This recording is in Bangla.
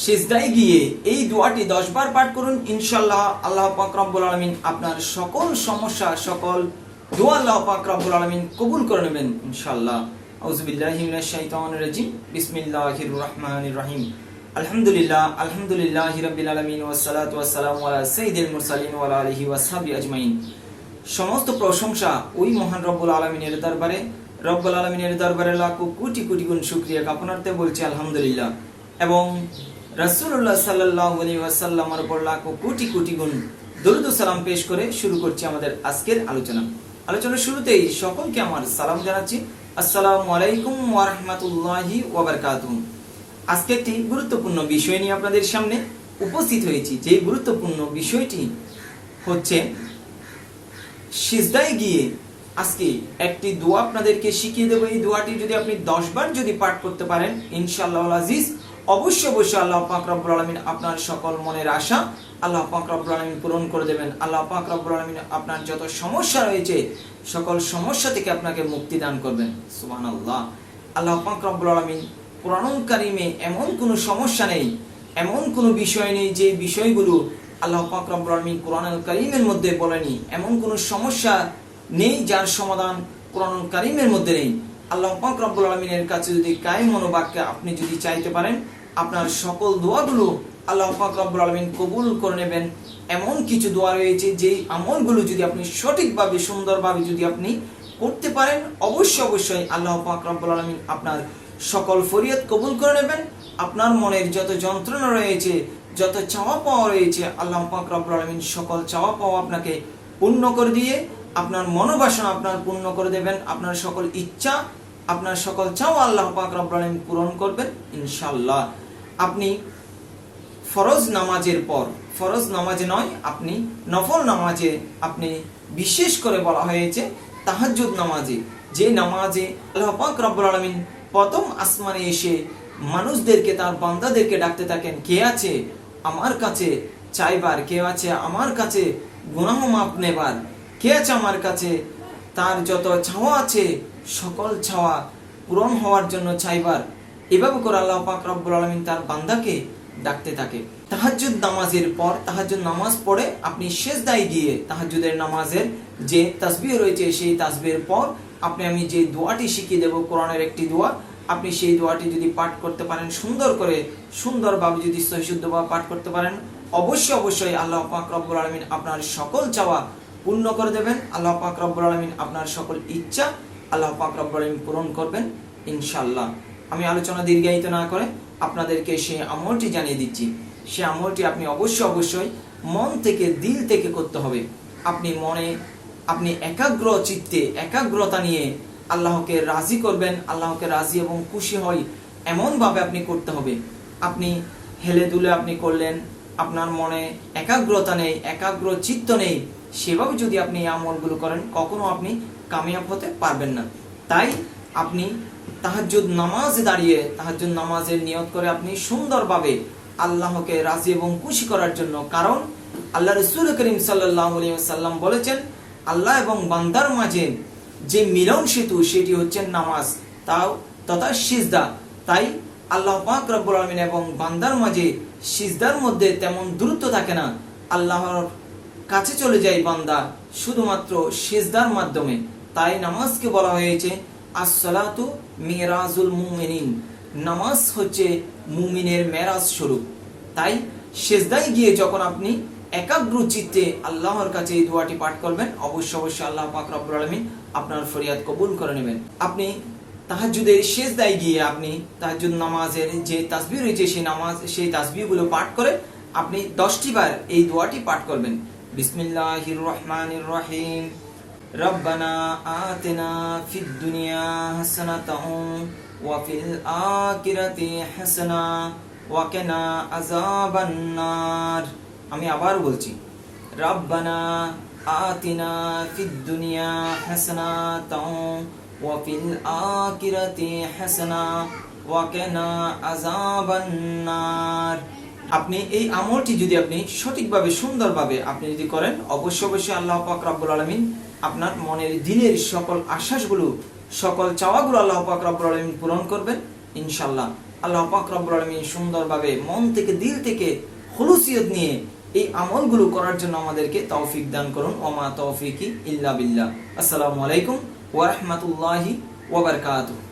সিজদায় গিয়ে এই দোয়াটি দশ বার পাঠ করুন, ইনশাল্লাহ আল্লাহ পাক আলমিন আপনার সকল সমস্যা, সকল দোয়া আল্লাহ পাক আলমিন কবুল করে নেবেন, ইনশাল্লাহ। রহিম। আলহামদুলিল্লাহ, আলহামদুলিল্লাহি রাব্বিল আলামিন ওয়াস সালাতু ওয়াস সালামু আলা সাইয়্যিদিল মুরসালিন ওয়া আলা আলিহি সমস্ত প্রশংসা ওই মহান রব্বুল আলমিনের দরবারে, রব্বুল আলমিনের দরবারে লাখো কোটি কোটি গুণ শুক্রিয়া জ্ঞাপনার্থে বলছি আলহামদুলিল্লাহ। এবং রাসূলুল্লাহ সাল্লাল্লাহু আলাইহি ওয়াসাল্লামের উপর কোটি কোটি গুণ দরুদ সালাম পেশ করে শুরু করছি আমাদের আজকের আলোচনা। আলোচনার শুরুতেই সকলকে আমার সালাম জানাচ্ছি। আসসালামু আলাইকুম ওয়া রাহমাতুল্লাহি ওয়া বারাকাতুহু। আজকে একটি গুরুত্বপূর্ণ বিষয় নিয়ে আপনাদের সামনে উপস্থিত হয়েছি। যে গুরুত্বপূর্ণ বিষয়টি হচ্ছে, সিজদায় গিয়ে আজকে একটি দোয়া আপনাদেরকে শিখিয়ে দেবো। এই দোয়াটি যদি আপনি দশ বার যদি পাঠ করতে পারেন ইনশাল্লাহ আজিজ অবশ্যই অবশ্যই আল্লাহ পাক রব্বুল আলামিন আপনার সকল মনের আশা আল্লাহ পাক রব্বুল আলামিন পূরণ করে দেবেন। আল্লাহ পাক রব্বুল আলামিন আপনার যত সমস্যা রয়েছে, সকল সমস্যা থেকে আপনাকে মুক্তি দান করবেন। সুবহানাল্লাহ। আল্লাহ পাক রব্বুল আলামিন কোরআন কারিমে এমন কোনো সমস্যা নেই, এমন কোনো বিষয় নেই যে বিষয়গুলো আল্লাহ পাক রব্বুল আলামিন কোরআন কারিমের মধ্যে বলেনি। এমন কোনো সমস্যা নেই যার সমাধান কোরআন কারিমের মধ্যে নেই। আল্লাহ পাক রব্বুল আলমিনের কাছে যদি কায়েম মনোবাক্যে আপনি যদি চাইতে পারেন, আপনার সকল দোয়াগুলো আল্লাহ পাক রব্বুল আলমিন কবুল করে নেবেন। এমন কিছু দোয়া রয়েছে, যেই আমলগুলো যদি আপনি সঠিকভাবে, সুন্দরভাবে যদি আপনি করতে পারেন, অবশ্যই অবশ্যই আল্লাহ পাক রব্বুল আলমিন আপনার সকল ফরিয়াদ কবুল করে নেবেন। আপনার মনের যত যন্ত্রণা রয়েছে, যত চাওয়া পাওয়া রয়েছে, আল্লাহ পাক রব্বুল আলমিন সকল চাওয়া পাওয়া আপনাকে পূর্ণ করে দিয়ে, আপনার মনোবাসনা আপনার পূর্ণ করে দেবেন। আপনার সকল ইচ্ছা আপনার সকল চাও আল্লাহ পাক রব্বুল পূরণ করবেন, ইনশাআল্লাহ। আপনি ফরজ নামাজের পর, ফরজ নামাজে নয়, আপনি নফল নামাজে আপনি বিশেষ করে বলা হয়েছে তাহাজ্জুদ নামাজে। যে নামাজে আল্লাহ পাক রব্বুল আলামিন প্রথম আসমানে এসে মানুষদেরকে, তার বান্দাদেরকে ডাকতে থাকেন, কে আছে? আমার কাছে চাইবার, কে আছে? আমার কাছে গুনাহ মাপ নেবার, কে আছে আমার কাছে? তার যত ছাওয়া আছে সকল ছাওয়া পূরণ হওয়ার জন্য চাইবার। এভাবে করে আল্লাহ পাক রব্বুল আলামিন তার বান্দাকে ডাকতে থাকে। তাহাজ্জুদ নামাজের পর তাহাজ্জুদ নামাজ পড়ে আপনি শেষদায় গিয়ে তাহাজ্জুদের নামাজের যে তাসবিহ রয়েছে সেই তাসবিহের পর আপনি আমি যে দোয়াটি শিখিয়ে দেব, কোরআনের একটি দোয়া, আপনি সেই দোয়াটি যদি পাঠ করতে পারেন সুন্দর করে, সুন্দরভাবে যদি সহিশুদ্ধভাবে পাঠ করতে পারেন, অবশ্যই অবশ্যই আল্লাহ পাক রব্বুল আলামিন আপনার সকল চাওয়া পূর্ণ করে দেবেন। আল্লাহ পাক রব্বুল আলামিন আপনার সকল ইচ্ছা আল্লাহ পাক পূরণ করবেন, ইনশাআল্লাহ। আমি আলোচনা দীর্ঘায়িত না করে আপনাদেরকে সেই আমলটি জানিয়ে দিচ্ছি। সেই আমলটি আপনি অবশ্যই অবশ্যই মন থেকে, দিল থেকে করতে হবে। আপনি মনে, আপনি একাগ্র চিত্তে, একাগ্রতা নিয়ে আল্লাহকে রাজি করবেন, আল্লাহকে রাজি এবং খুশি হয় এমনভাবে আপনি করতে হবে। আপনি হেলে দুলে আপনি করলেন, আপনার মনে একাগ্রতা নেই, একাগ্র চিত্ত নেই, সেভাবে যদি আপনি এই আমলগুলো করেন, কখনো আপনি কামিয়াব হতে পারবেন না। তাই আপনি তাহাজ্জুদ নামাজে দাঁড়িয়ে, তাহাজ্জুদ নামাজের নিয়ত করে আপনি সুন্দরভাবে আল্লাহকে রাজি এবং খুশি করার জন্য, কারণ আল্লাহ রসুল করিম সাল্লাম বলেছেন, আল্লাহ এবং বান্দার মাঝে যে মিলন সেতু, সেটি হচ্ছে নামাজ। তাও তথা সিজদা। তাই আল্লাহ পাক রব্বুল আলমিন এবং বান্দার মাঝে সিজদার মধ্যে তেমন দূরত্ব থাকে না। আল্লাহর কাছে চলে যায় বান্দা শুধুমাত্র সিজদার মাধ্যমে। তাই নামাজকে বলা হয়েছে, আসসালাতু মিরাজুল মুমিনিন। নামাজ হচ্ছে মুমিনের মেরাজ স্বরূপ। তাই সেজদায় গিয়ে যখন আপনি একাগ্র চিত্তে আল্লাহর কাছে এই দোয়াটি পাঠ করবেন, অবশ্যই অবশ্যই আল্লাহ পাক রব্বুল আলামিন আপনার ফরিয়াদ কবুল করে নেবেন। আপনি তাহাজ্জুদের শেষ দায় গিয়ে আপনি তাহাজ্জুদ নামাজের যে তাসবিহ রয়েছে, সেই নামাজ, সেই তাসবিহগুলো পাঠ করে আপনি দশটি বার এই দোয়াটি পাঠ করবেন। বিসমিল্লাহির রহমানির রহিম। ربنا آتنا في الدنيا حسنة وفي الآخرة حسنة وقنا عذاب النار আমি আবার বলছি রব্বানা আতিনা ফিদ দুনিয়া হাসানাতাও ওয়া ফিল আখিরাতি হাসানা ওয়া কিনা আযাবান নার আপনি এই আমলটি যদি আপনি সঠিকভাবে সুন্দরভাবে আপনি যদি করেন অবশ্যই অবশ্যই আল্লাহ পাক রব্বুল আলামিন আপনার মনের দিনের সকল আশ্বাসগুলো, সকল চাওয়াগুলো আল্লাহ পাক রব্বুল আলমিন পূরণ করবেন ইনশাল্লাহ আল্লাহ পাক রব্বুল আলামিন সুন্দরভাবে মন থেকে, দিল থেকে হলুসিয়ত নিয়ে এই আমলগুলো করার জন্য আমাদেরকে তৌফিক দান করুন। ওমা তৌফিকি ইল্লা বিল্লাহ। আসসালামু আলাইকুম ওয়া রাহমাতুল্লাহি ওয়া বারাকাতুহু।